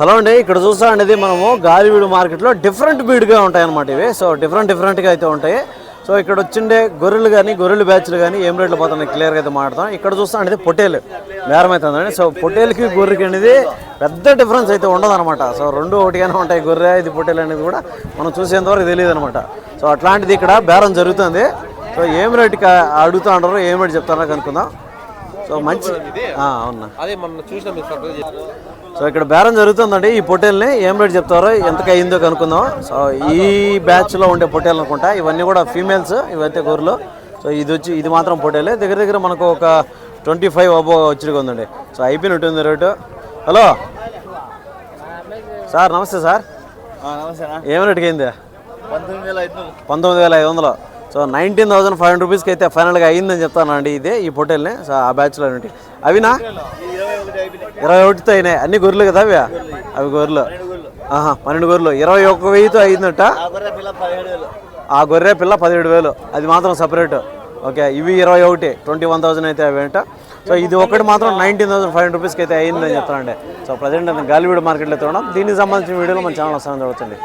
Hello అండి ఇక్కడ చూస్తా అనేది మనము గాలివీడు మార్కెట్లో డిఫరెంట్ బీడ్గా ఉంటాయి అన్నమాట ఇవి. సో డిఫరెంట్ డిఫరెంట్గా అయితే ఉంటాయి. సో ఇక్కడ వచ్చిండే గొర్రెలు కానీ గొర్రెలు బ్యాచ్లు కానీ ఏం రేట్లు పోతున్నాయి క్లియర్గా అయితే మాట్లాడతాం. ఇక్కడ చూస్తా అనేది పొటేలు. బేరం సో పొట్టేలకి గొర్రెకి అనేది పెద్ద డిఫరెన్స్ అయితే ఉండదన్నమాట. సో రెండు ఒకటిగానే ఉంటాయి గొర్రె ఇది పొట్టేలు అనేది కూడా మనం చూసేంతవరకు తెలియదు అనమాట సో అట్లాంటిది ఇక్కడ బేరం జరుగుతుంది. సో ఏం రేటుకి అడుగుతూ ఉంటారో ఏం రేటు చెప్తారో కనుక్కుందాం. సో మంచి ఆ, అవునా. అదే మొన్న చూసిన మీరు సర్ప్రైజ్. సో ఇక్కడ బేరం జరుగుతుందండి. ఈ పొట్టేల్ని ఏం రేట్ చెప్తారో ఎంతకు అయిందో కనుక్కుందాం. సో ఈ బ్యాచ్లో ఉండే పొట్టేలు అనుకుంటా ఇవన్నీ కూడా ఫీమేల్స్ ఇవైతే గొర్రెలు. సో ఇది వచ్చి ఇది మాత్రం పొట్టేలే దగ్గర దగ్గర మనకు ఒక ట్వంటీ ఫైవ్ అబో వచ్చిగా ఉందండి సో అయిపోయినట్టుంది రేటు. హలో. సార్ నమస్తే సార్. ఏం రేటుకి అయింది? పంతొమ్మిది వేల ఐదు వందలు. So nineteen thousand five hundred రూపీస్కి అయితే ఫైనల్గా అయిందని చెప్తానండి ఇదే ఈ పొట్టేల్ని సో ఆ బ్యాచ్లో నుండి. అవినా? ఇరవై ఒకటితో అయినాయి. అన్ని గొర్రెలు కదా అవి? అవి గొర్రెలు. ఆహా పన్నెండు గొర్రెలు. ఇరవై ఒక్క వెయ్యితో అయిందట ఆ గొర్రె పిల్ల పదిహేడు వేలు. అది మాత్రం సపరేట్. ఓకే ఇవి ఇరవై ఒకటి. ట్వంటీ వన్ థౌసండ్ అయితే అవి సో ఇది ఒకటి మాత్రం నైన్టీన్ థౌసండ్ ఫైవ్ హండ్రెడ్ రూపీస్కి అయితే అయిందని చెప్తానండి. సో ప్రజెంట్ గాలివీడు మార్కెట్లో చూడడం దీనికి సంబంధించిన వీడియోలో మన ఛానల్ వస్తామని